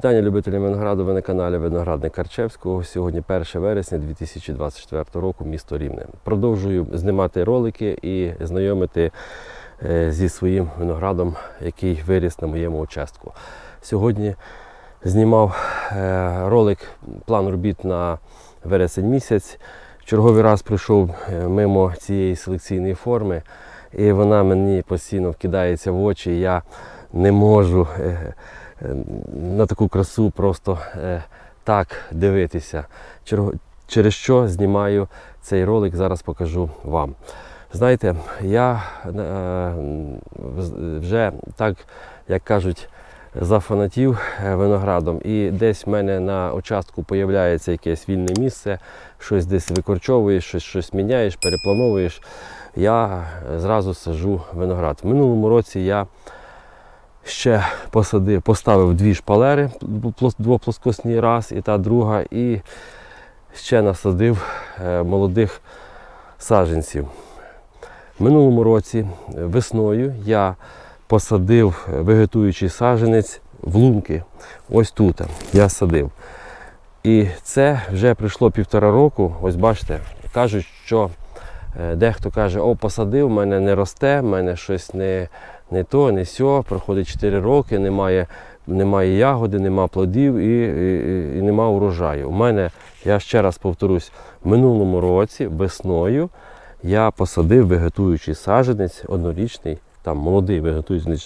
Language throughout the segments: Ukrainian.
Вітання любителям винограду. Ви на каналі Виноградник Карчевського. Сьогодні 1 вересня 2024 року, місто Рівне. Продовжую знімати ролики і знайомити е, зі своїм виноградом, який виріс на моєму участку. Сьогодні знімав е, ролик план робіт на вересень місяць. Черговий раз прийшов е, мимо цієї селекційної форми, і вона мені постійно вкидається в очі. Я не можу на таку красу просто е, так дивитися. Через що знімаю цей ролик, зараз покажу вам. Знаєте, я е, вже так, як кажуть, зафанатів е, виноградом, і десь в мене на участку появляється якесь вільне місце, щось десь викорчовуєш, щось, щось міняєш, переплановуєш. Я е, зразу сажу виноград. В минулому році я ще посадив, поставив дві шпалери, двоплоскосні раз і та друга, і ще насадив е, молодих саджанців. В минулому році е, весною я посадив е, вегетуючий саджанець в лунки. Ось тут я садив. І це вже прийшло півтора року. Ось бачите, кажуть, що дехто каже, о, посадив, в мене не росте, в мене щось не, не то, не сьо. Проходить 4 роки, немає, немає ягоди, нема плодів і, і, і нема урожаю. У мене, я ще раз повторюсь, в минулому році весною я посадив вегетуючий саджанець однорічний, там молодий вегетуючий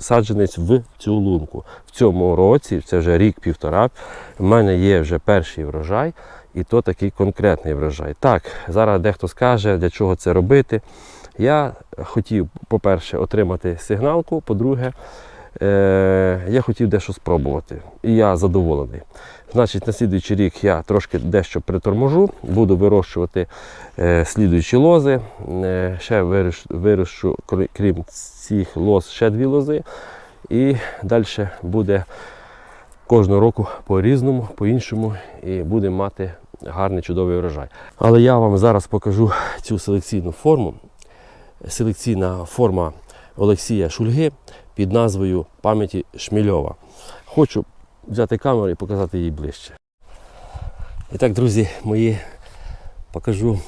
саджанець- в цю лунку. В цьому році, це вже рік-півтора, в мене є вже перший врожай, і то такий конкретний врожай. Так, зараз дехто скаже, для чого це робити. Я хотів, по-перше, отримати сигналку, по-друге, е- я хотів дещо спробувати. І я задоволений. Значить, на слідуючий рік я трошки дещо приторможу, буду вирощувати е, слідуючі лози. Е, ще вирощ, вирощу, крім цих лоз, ще дві лози. І далі буде кожного року по-різному, по-іншому, і будемо мати гарний чудовий врожай. Але я вам зараз покажу цю селекційну форму. Селекційна форма Олексія Шульги під назвою пам'яті Шмільова. Хочу взяти камеру і показати її ближче. І так, друзі мої, покажу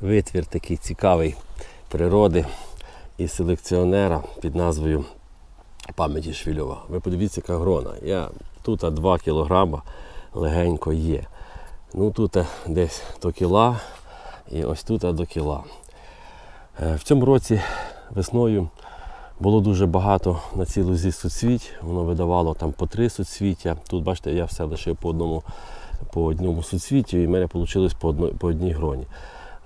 витвір такий цікавий природи і селекціонера під назвою пам'яті Швільова. Ви подивіться, яка грона. Я тут 2 кілограма легенько є. Ну тут десь до кіла і ось тут до кіла. Е, В цьому році весною було дуже багато на цій лузі суцвіть. Воно видавало там по три суцвіття. Тут, бачите, я все лишив по одному, по одному суцвіттю, і в мене вийшло по, одно, по одній гроні.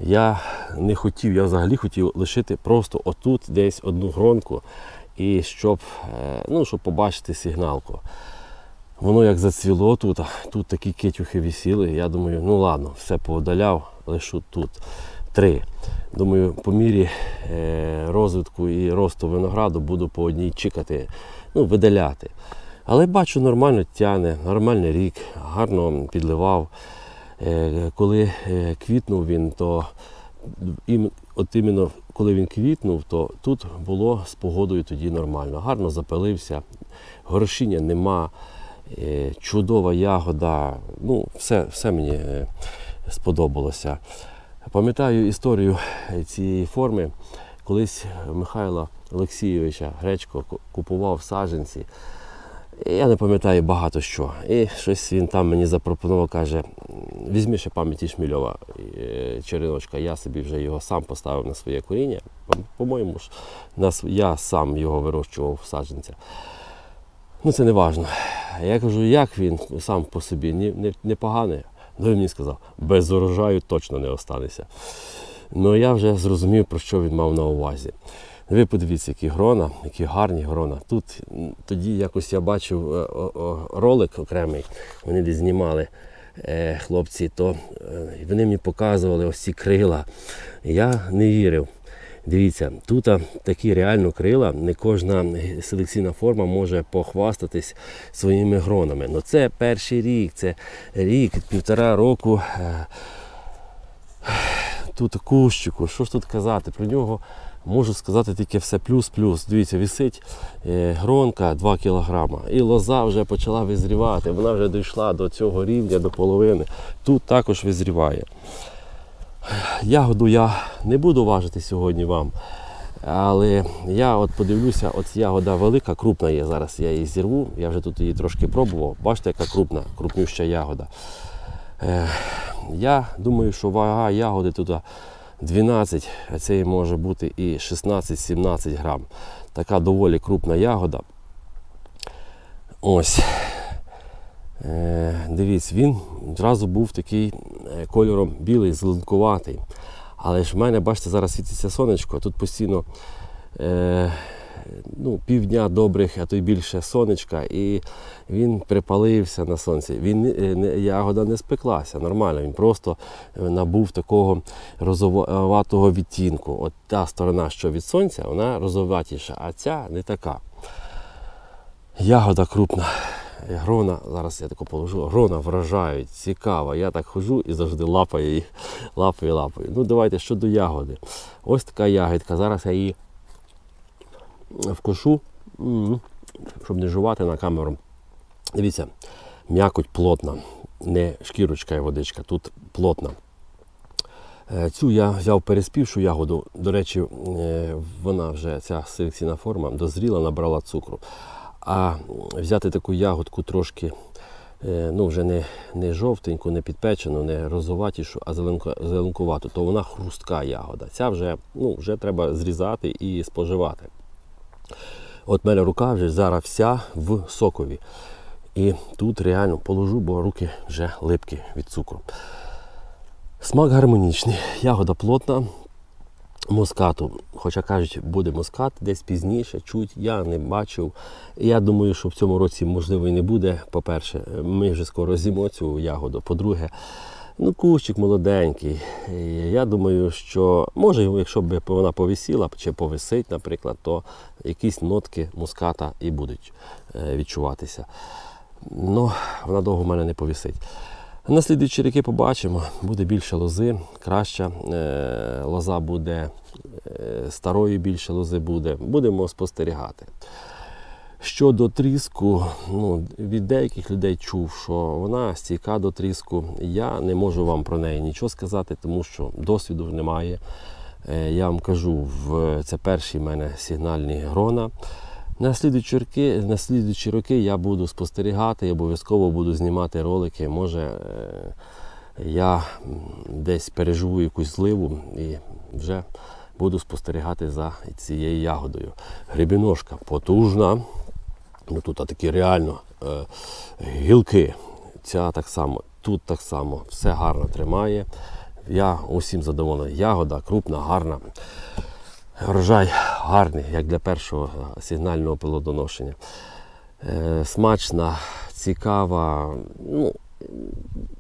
Я не хотів, я взагалі хотів лишити просто отут десь одну гронку, і щоб, е, ну, щоб побачити сигналку. Воно як зацвіло тут, тут такі китюхи висіли. Я думаю, ну ладно, все поудаляв, лишу тут три. Думаю, по мірі е, розвитку і росту винограду буду по одній чекати, ну, видаляти. Але бачу, нормально тяне, нормальний рік, гарно підливав. Е, коли е, квітнув він, то от іменно коли він квітнув, то тут було з погодою тоді нормально. Гарно запилився, горошіння нема, чудова ягода. Ну, все, все мені сподобалося. Пам'ятаю історію цієї форми. Колись Михайла Олексійовича Гречко купував саджанці. Я не пам'ятаю багато що. І щось він там мені запропонував, каже, візьми ще пам'яті Шмільова е, череночка, я собі вже його сам поставив на своє коріння. По- По-моєму ж, я сам його вирощував в саджанця. Ну це не важно. Я кажу, як він сам по собі, непоганий. Ну він мені сказав, без урожаю точно не останеться. Ну я вже зрозумів, про що він мав на увазі. Ви подивіться, які грона, які гарні грона. Тут тоді якось я бачив е, ролик окремий, вони десь знімали е, хлопці, то е, вони мені показували ось ці крила. Я не вірив. Дивіться, тут такі реально крила, не кожна селекційна форма може похвастатись своїми гронами. Ну це перший рік, це рік, півтора року. е, Тут кущику, що ж тут казати? Про нього Можу сказати тільки все плюс-плюс. Дивіться, висить е, гронка 2 кг. І лоза вже почала визрівати. Вона вже дійшла до цього рівня, до половини. Тут також визріває. Ягоду я не буду важити сьогодні вам. Але я от подивлюся, от ягода велика, крупна є. Зараз я її зірву. Я вже тут її трошки пробував. Бачите, яка крупна, крупнюща ягода. Е, я думаю, що вага ягоди тут 12, а це може бути і 16-17 грам. Така доволі крупна ягода. Ось. Е, дивіться, він одразу був такий е, кольором білий, зеленкуватий. Але ж в мене, бачите, зараз світиться сонечко, тут постійно е, ну, півдня добрих, а то й більше сонечка, і він припалився на сонці. Він, е, ягода не спеклася, нормально, він просто е, набув такого розоватого відтінку. От та сторона, що від сонця, вона розоватіша, а ця не така. Ягода крупна. Грона, зараз я таку положу, грона вражають, цікава. Я так ходжу і завжди лапаю її, лапаю, лапаю. Ну давайте щодо ягоди. Ось така ягідка. Зараз я її вкушу, щоб не жувати на камеру. Дивіться, м'якоть плотна, не шкірочка і водичка, тут плотна. Е, Цю я взяв переспівшу ягоду. До речі, е, вона вже ця селекційна форма дозріла, набрала цукру. А взяти таку ягодку трошки, е, ну вже не, не жовтеньку, не підпечену, не розоватішу, а зеленкувату, то вона хрустка ягода. Ця вже, ну, вже треба зрізати і споживати. От мене рука вже зараз вся в сокові. І тут реально положу, бо руки вже липкі від цукру. Смак гармонічний, ягода плотна, мускату. Хоча кажуть, буде мускат десь пізніше, чуть я не бачив. Я думаю, що в цьому році можливо і не буде. По-перше, ми вже скоро з'їмо цю ягоду. По-друге, ну кущик молоденький. Я думаю, що може, якщо б вона повисіла чи повисить, наприклад, то якісь нотки муската і будуть е, відчуватися. Ну, вона довго в мене не повісить. На слідуючі ріки побачимо, буде більше лози, краща е, лоза буде, е, старої більше лози буде. Будемо спостерігати. Щодо тріску, ну, від деяких людей чув, що вона стійка до тріску. Я не можу вам про неї нічого сказати, тому що досвіду немає. Е, Я вам кажу, в, це перші в мене сигнальні грона. На слідуючі роки, на слідуючі роки я буду спостерігати і обов'язково буду знімати ролики. Може, е, я десь переживу якусь зливу і вже буду спостерігати за цією ягодою. Грибіножка потужна. Ну, тут такі реально е, гілки. Ця так само, тут так само, все гарно тримає. Я усім задоволений. Ягода крупна, гарна. Врожай гарний, як для першого сигнального плодоношення. Е, смачна, цікава. Ну,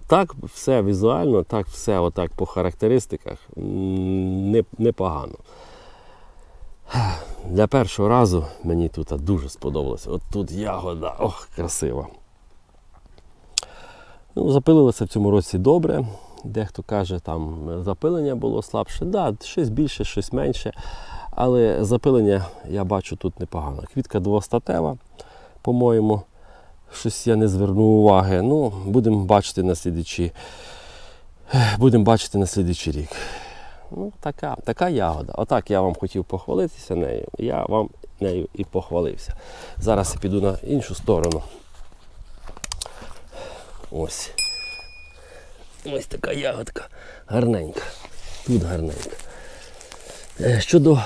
так все візуально, так все отак по характеристиках непогано. Для першого разу мені тут дуже сподобалося. От тут ягода, ох, красива. Ну, запилилося в цьому році добре. Дехто каже, там запилення було слабше. Да, щось більше, щось менше. Але запилення я бачу тут непогано. Квітка двостатева, по-моєму, щось я не звернув уваги. Ну, будемо бачити на будемо бачити на слідчий рік. Ну, така, така ягода. Отак я вам хотів похвалитися нею. Я вам нею і похвалився. Зараз я піду на іншу сторону. Ось. Ось така ягодка. Гарненька. Тут гарненька. Е, Щодо,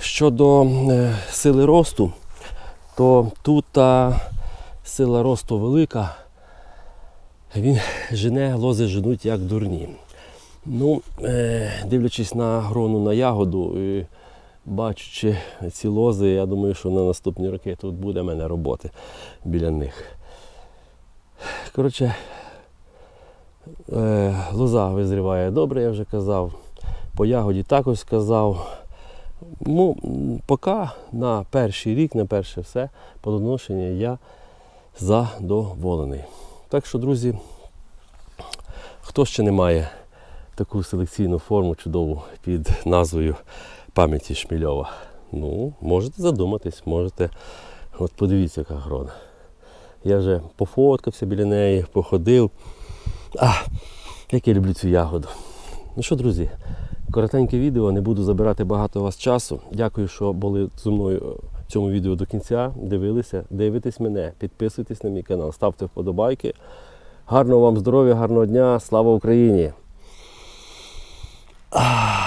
щодо е, сили росту, то тут та сила росту велика. Він жене, лози женуть як дурні. Ну, е, дивлячись на грону на ягоду і бачачи ці лози, я думаю, що на наступні роки тут буде в мене роботи біля них. Коротше, лоза визріває добре, я вже казав. По ягоді також сказав. Ну, поки на перший рік, на перше все, плодоношення я задоволений. Так що, друзі, хто ще не має таку селекційну форму чудову під назвою пам'яті Шмільова. Ну, можете задуматись, можете. От подивіться, яка грона. Я вже пофоткався біля неї, походив. А, як я люблю цю ягоду. Ну що, друзі, коротеньке відео, не буду забирати багато у вас часу. Дякую, що були зі мною в цьому відео до кінця. Дивилися, дивитесь мене, підписуйтесь на мій канал, ставте вподобайки. Гарного вам здоров'я, гарного дня, слава Україні! А,